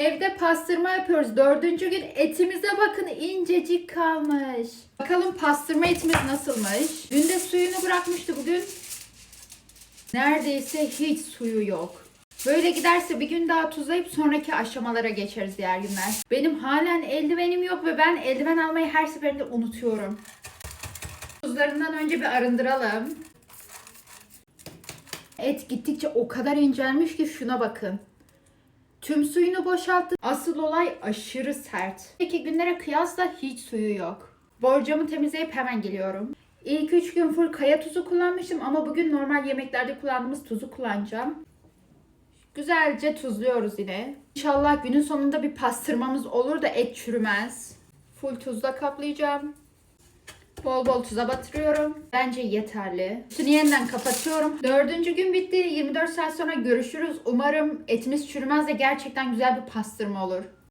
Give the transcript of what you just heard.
Evde pastırma yapıyoruz. Dördüncü gün etimize bakın incecik kalmış. Bakalım pastırma etimiz nasılmış? Dün de suyunu bırakmıştı bugün. Neredeyse hiç suyu yok. Böyle giderse bir gün daha tuzlayıp sonraki aşamalara geçeriz diğer günler. Benim halen eldivenim yok ve ben eldiven almayı her seferinde unutuyorum. Tuzlarından önce bir arındıralım. Et gittikçe o kadar incelmiş ki şuna bakın. Tüm suyunu boşalttı. Asıl olay aşırı sert. Peki günlere kıyasla hiç suyu yok. Borcamı temizleyip hemen geliyorum. İlk 3 gün full kaya tuzu kullanmıştım ama bugün normal yemeklerde kullandığımız tuzu kullanacağım. Güzelce tuzluyoruz yine. İnşallah günün sonunda bir pastırmamız olur da et çürümez. Full tuzla kaplayacağım. Bol bol tuza batırıyorum. Bence yeterli. Üstünü yeniden kapatıyorum. Dördüncü gün bitti. 24 saat sonra görüşürüz. Umarım etimiz çürümez de gerçekten güzel bir pastırma olur.